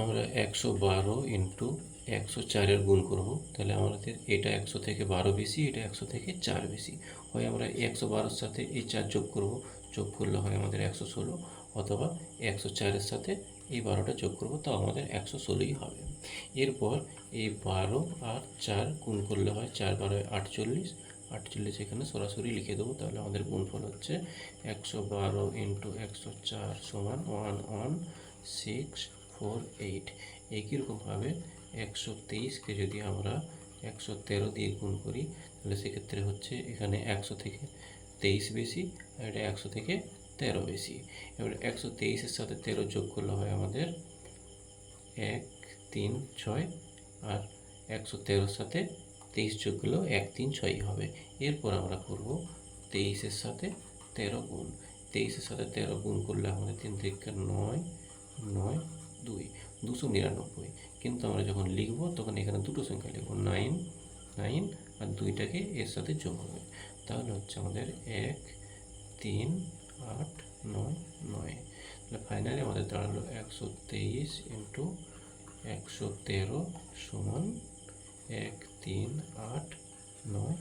আমরা একশো বারো ইন্টু একশো চারের গুণ করব। তাহলে আমাদের এটা একশো থেকে বারো বেশি, এটা একশো থেকে চার বেশি। হয় আমরা একশো বারোর সাথে এই চার যোগ করব। যোগ করলে হয় আমাদের একশো ষোলো অথবা একশো চারের সাথে এই বারোটা যোগ করব, তাও আমাদের একশো ষোলোই হবে। এরপর এই বারো আর চার গুণ করলে হয় চার বারো আটচল্লিশ। আটচল্লিশ এখানে সরাসরি লিখে দেবো, তাহলে আমাদের গুণফল হচ্ছে একশো বারো ইন্টু একশো চার সমান one one six four eight, একই রকমভাবে একশো তেইশকে যদি আমরা একশো তেরো দিয়ে গুণ করি, তাহলে সেক্ষেত্রে হচ্ছে এখানে একশো থেকে তেইশ বেশি, আর এটা একশো থেকে তেরো বেশি। এবার একশো তেইশের সাথে তেরো যোগ করলে হয় আমাদের এক, তিন, ছয়, আর একশো তেরোর সাথে তেইশ যোগ করলেও এক, তিন, ছয়ই হবে। এরপর আমরা করব তেইশের সাথে তেরো গুণ। তেইশের সাথে তেরো গুণ করলে আমাদের তিন থেকে নয় নয় দুই, দুশো নিরানব্বই। কিন্তু আমরা যখন লিখব, তখন এখানে দুটো সংখ্যা লিখব, নাইন নাইন আর দুইটাকে এর সাথে যোগ হবে। তাহলে হচ্ছে আমাদের এক, তিন, আট, নয় নয়। তাহলে ফাইনালি আমাদের দাঁড়াল একশো তেইশ ইন্টু একশো তেরো সমান এক, তিন, আট, নয়